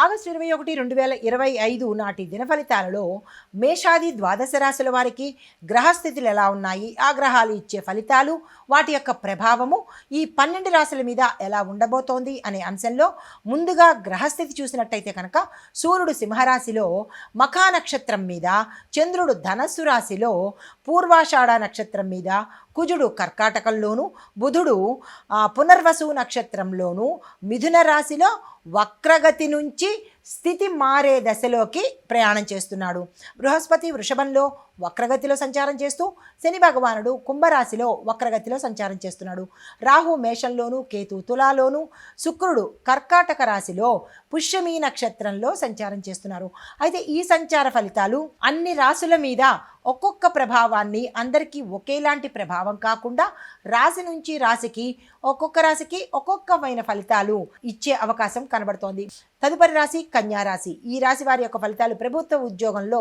August ఇరవై ఒకటి రెండు వేల ఇరవై ఐదు నాటి దినఫలితాలలో మేషాది ద్వాదశ రాశుల వారికి గ్రహస్థితులు ఎలా ఉన్నాయి? ఆ గ్రహాలు ఇచ్చే ఫలితాలు వాటి యొక్క ప్రభావము ఈ పన్నెండు రాశుల మీద ఎలా ఉండబోతోంది అనే అంశంలో ముందుగా గ్రహస్థితి చూసినట్టయితే కనుక సూర్యుడు సింహరాశిలో మఖా నక్షత్రం మీద చంద్రుడు ధనస్సు రాశిలో పూర్వాషాఢ నక్షత్రం మీద కుజుడు కర్కాటకంలోను బుధుడు పునర్వసు నక్షత్రంలోను మిథున రాశిలో వక్రగతి నుంచి స్థితి మారే దశలోకి ప్రయాణం చేస్తున్నాడు. బృహస్పతి వృషభంలో వక్రగతిలో సంచారం చేస్తూ శని భగవానుడు కుంభరాశిలో వక్రగతిలో సంచారం చేస్తున్నాడు. రాహు మేషంలోను కేతు తులాలోను శుక్రుడు కర్కాటక రాశిలో పుష్యమీ నక్షత్రంలో సంచారం చేస్తున్నారు. అయితే ఈ సంచార ఫలితాలు అన్ని రాశుల మీద ఒక్కొక్క ప్రభావాన్ని అందరికీ ఒకేలాంటి ప్రభావం కాకుండా రాశి నుంచి రాశికి ఒక్కొక్క రాశికి ఒక్కొక్కమైన ఫలితాలు ఇచ్చే అవకాశం కనబడుతోంది. తదుపరి రాశి కన్యారాశి ఈ రాశి వారి యొక్క ఫలితాలు ప్రభుత్వ ఉద్యోగంలో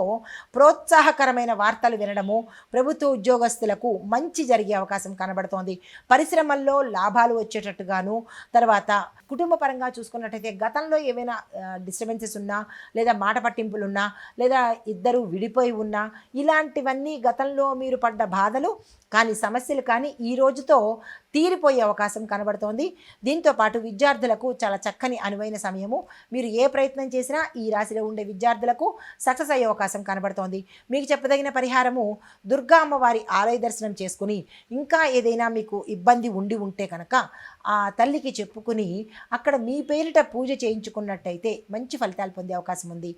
ప్రోత్సాహకరమైన వార్తలు వినడము ప్రభుత్వ ఉద్యోగస్తులకు మంచి జరిగే అవకాశం కనబడుతోంది. పరిశ్రమల్లో లాభాలు వచ్చేటట్టుగాను తర్వాత కుటుంబ పరంగా చూసుకున్నట్టయితే గతంలో ఏవైనా డిస్టర్బెన్సెస్ ఉన్నా లేదా మాట పట్టింపులు ఉన్నా లేదా ఇద్దరు విడిపోయి ఉన్నా ఇలాంటివన్నీ గతంలో మీరు పడ్డ బాధలు కానీ సమస్యలు కానీ ఈ రోజుతో తీరిపోయే అవకాశం కనబడుతోంది. దీంతో పాటు విద్యార్థులకు చాలా చక్కని అనువైన సమయము. మీరు ఏ ప్రయత్నం ప్రయత్నం చేసినా ఈ రాశిలో ఉండే విద్యార్థులకు సక్సెస్ అయ్యే అవకాశం కనబడుతోంది. మీకు చెప్పదగిన పరిహారము దుర్గా అమ్మవారి ఆలయ దర్శనం చేసుకుని ఇంకా ఏదైనా మీకు ఇబ్బంది ఉండి ఉంటే కనుక ఆ తల్లికి చెప్పుకుని అక్కడ మీ పేరిట పూజ చేయించుకున్నట్టయితే మంచి ఫలితాలు పొందే అవకాశం ఉంది.